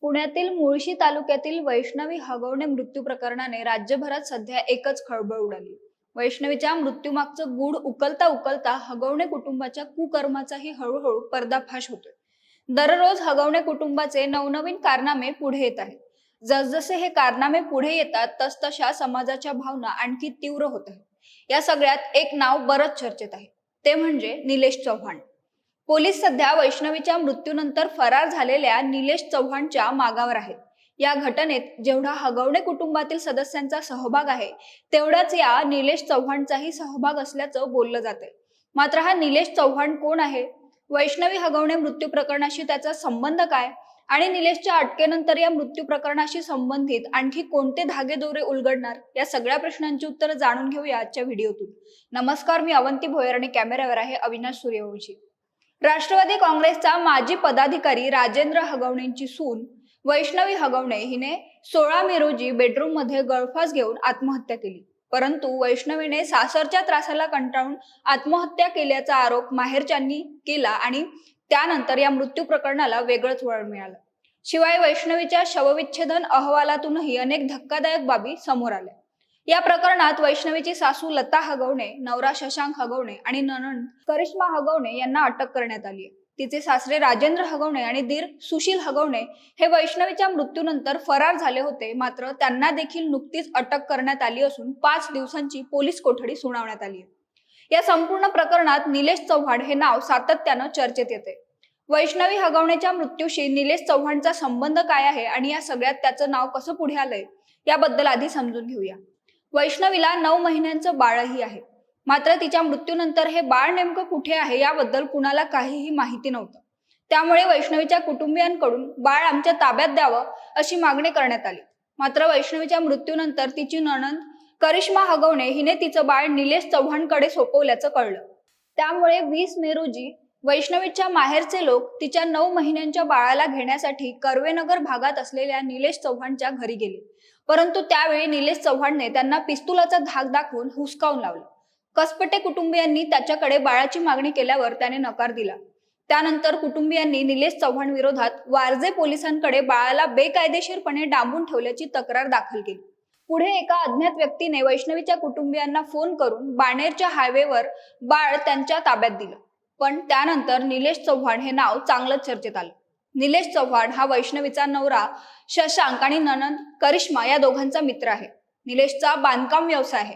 पुण्यातील मुळशी तालुक्यातील वैष्णवी हगवणे मृत्यू प्रकरणाने राज्यभरात सध्या एकच खळबळ उडाली. वैष्णवीच्या मृत्यूमागचं गूढ उकलता उकलता हगवणे कुटुंबाच्या कुकर्माचाही हळूहळू पर्दाफाश होतोय. दररोज हगवणे कुटुंबाचे नवनवीन कारनामे पुढे येत आहेत. जसजसे हे कारनामे पुढे येतात तसतशा समाजाच्या भावना आणखी तीव्र होत आहेत. या सगळ्यात एक नाव बरंच चर्चेत आहे. ते म्हणजे निलेश चव्हाण. पोलीस सध्या वैष्णवीच्या मृत्यूनंतर फरार झालेल्या निलेश चव्हाणच्या मागावर आहेत. या घटनेत जेवढा हगवणे कुटुंबातील सदस्यांचा सहभाग आहे तेवढाच या निलेश चव्हाणचाही सहभाग असल्याचं बोललं जाते मात्र हा निलेश चव्हाण कोण आहे? वैष्णवी हगवणे मृत्यू प्रकरणाशी त्याचा संबंध काय? आणि निलेशच्या अटकेनंतर या मृत्यू प्रकरणाशी संबंधित आणखी कोणते धागेदोरे उलगडणार? या सगळ्या प्रश्नांची उत्तरं जाणून घेऊया आजच्या व्हिडिओतून. नमस्कार मी अवंती भोयर आणि कॅमेऱ्यावर आहे अविनाश सूर्यवंशी. राष्ट्रवादी काँग्रेसचा माजी पदाधिकारी राजेंद्र हगवणेंची सून वैष्णवी हगवणे हिने सोळा मे रोजी बेडरूममध्ये गळफास घेऊन आत्महत्या केली. परंतु वैष्णवीने सासरच्या त्रासाला कंटाळून आत्महत्या केल्याचा आरोप माहेरच्यांनी केला आणि त्यानंतर या मृत्यू प्रकरणाला वेगळंच वळण मिळालं. शिवाय वैष्णवीच्या शवविच्छेदन अहवालातूनही अनेक धक्कादायक बाबी समोर आल्या. या प्रकरणात वैष्णवीची सासू लता हगवणे नवरा शशांक हगवणे आणि ननंद करिश्मा हगवणे यांना अटक करण्यात आली आहे. तिचे सासरे राजेंद्र हगवणे आणि दीर सुशील हगवणे हे वैष्णवीच्या मृत्यूनंतर फरार झाले होते. मात्र त्यांना देखील नुकतीच अटक करण्यात आली असून पाच दिवसांची पोलीस कोठडी सुनावण्यात आली या संपूर्ण प्रकरणात निलेश चव्हाण हे नाव सातत्यानं चर्चेत येते. वैष्णवी हगवणेच्या मृत्यूशी निलेश चव्हाणचा संबंध काय आहे आणि या सगळ्यात त्याचं नाव कसं पुढे आलंय याबद्दल आधी समजून घेऊया. वैष्णवीला नऊ महिन्यांचं बाळही आहे. मात्र तिच्या मृत्यूनंतर हे बाळ नेमकं कुठे आहे याबद्दल कुणाला काहीही माहिती नव्हतं. त्यामुळे वैष्णवीच्या कुटुंबियांकडून बाळ आमच्या ताब्यात द्यावं अशी मागणी करण्यात आली. मात्र वैष्णवीच्या मृत्यूनंतर तिची नणंद करिश्मा हगवणे हिने तिचं बाळ निलेश चव्हाणकडे सोपवल्याचं कळलं. त्यामुळे वीस मे रोजी वैष्णवीच्या माहेरचे लोक तिच्या नऊ महिन्यांच्या बाळाला घेण्यासाठी कर्वेनगर भागात असलेल्या निलेश चव्हाणच्या घरी गेले. परंतु त्यावेळी निलेश चव्हाणने त्यांना पिस्तुलाचा धाक दाखवून हुसकावून लावला. कसपटे कुटुंबियांनी त्याच्याकडे बाळाची मागणी केल्यावर त्याने नकार दिला. त्यानंतर कुटुंबियांनी निलेश चव्हाण विरोधात वारजे पोलिसांकडे बाळाला बेकायदेशीरपणे डांबून ठेवल्याची तक्रार दाखल केली. पुढे एका अज्ञात व्यक्तीने वैष्णवीच्या कुटुंबियांना फोन करून बाणेरच्या हायवेवर बाळ त्यांच्या ताब्यात दिलं. पण त्यानंतर निलेश चव्हाण हे नाव चांगलंच चर्चेत आलं. निलेश चव्हाण हा वैष्णवीचा नवरा शशांक आणि ननंद करिश्मा या दोघांचा मित्र आहे. निलेशचा बांधकाम व्यवसाय आहे.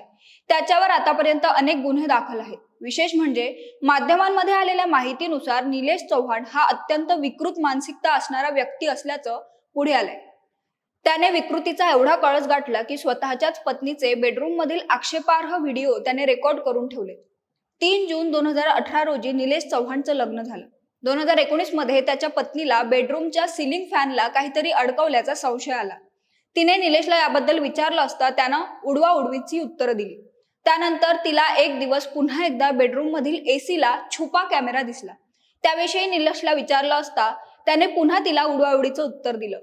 त्याच्यावर आतापर्यंत अनेक गुन्हे दाखल आहेत. विशेष म्हणजे माध्यमांमध्ये आलेल्या माहितीनुसार निलेश चव्हाण हा अत्यंत विकृत मानसिकता असणारा व्यक्ती असल्याचं पुढे आलंय. त्याने विकृतीचा एवढा कळस गाठला की स्वतःच्याच पत्नीचे बेडरूम मधील आक्षेपार्ह व्हिडिओ त्याने रेकॉर्ड करून ठेवले तीन जून दोन हजार अठरा रोजी निलेश चव्हाणचं लग्न झालं. दोन हजार एकोणीसमध्ये त्याच्या पत्नीला बेडरूमच्या सिलिंग फॅनला काहीतरी अडकवल्याचा संशय आला. तिने निलेशला याबद्दल विचारलं असता त्यानं उडवा उडवीची उत्तरं दिली. त्यानंतर तिला एक दिवस पुन्हा एकदा बेडरूम मधील एसीला छुपा कॅमेरा दिसला. त्याविषयी निलेशला विचारलं असता त्याने पुन्हा तिला उडवाउडीचं उत्तर दिलं.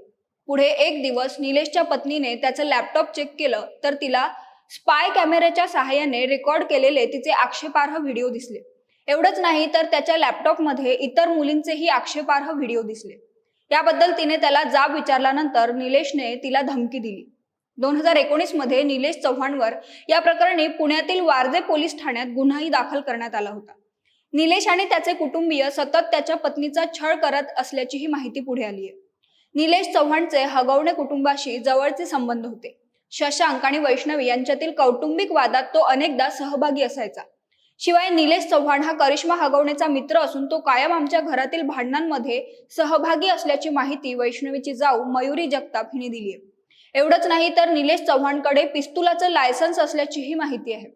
पुढे एक दिवस निलेशच्या पत्नीने त्याचं लॅपटॉप चेक केलं तर तिला स्पाय कॅमेऱ्याच्या सहाय्याने रेकॉर्ड केलेले तिचे आक्षेपार्ह व्हिडिओ दिसले. एवढंच नाही तर त्याच्या लॅपटॉपमध्ये इतर मुलींचेही आक्षेपार्ह व्हिडिओ दिसले. याबद्दल तिने त्याला जाब विचारल्यानंतर निलेशने तिला धमकी दिली. दोन हजार एकोणीसमध्ये निलेश चव्हाणवर या प्रकरणी पुण्यातील वारजे पोलीस ठाण्यात गुन्हाही दाखल करण्यात आला होता. निलेश आणि त्याचे कुटुंबीय सतत त्याच्या पत्नीचा छळ करत असल्याचीही माहिती पुढे आली आहे निलेश चव्हाणचे हगवणे कुटुंबाशी जवळचे संबंध होते. शशांक आणि वैष्णवी यांच्यातील कौटुंबिक वादात तो अनेकदा सहभागी असायचा. शिवाय निलेश चव्हाण हा करिश्मा हगवण्याचा मित्र असून तो कायम आमच्या घरातील भांडणांमध्ये सहभागी असल्याची माहिती वैष्णवीची जाऊ मयुरी जगताप हिने दिली आहे. एवढंच नाही तर निलेश चव्हाणकडे पिस्तुलाचं लायसन्स असल्याचीही माहिती आहे.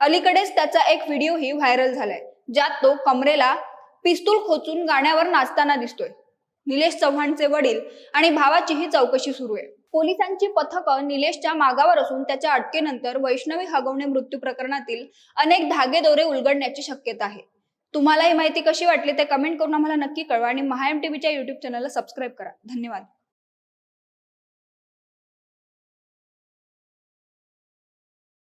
अलीकडेच त्याचा एक व्हिडिओही व्हायरल झालाय ज्यात तो कमरेला पिस्तूल खोचून गाण्यावर नाचताना दिसतोय. निलेश चव्हाणचे वडील आणि भावाचीही चौकशी सुरू आहे. पोलिसांची पथकं निलेशच्या मागावर असून त्याच्या अटकेनंतर वैष्णवी हगवणे मृत्यू प्रकरणातील अनेक धागेदोरे उलगडण्याची शक्यता आहे. तुम्हाला ही माहिती कशी वाटली ते कमेंट करून आम्हाला नक्की कळवा आणि महाएम टीव्हीच्या युट्यूब चॅनलला सबस्क्राईब करा. धन्यवाद.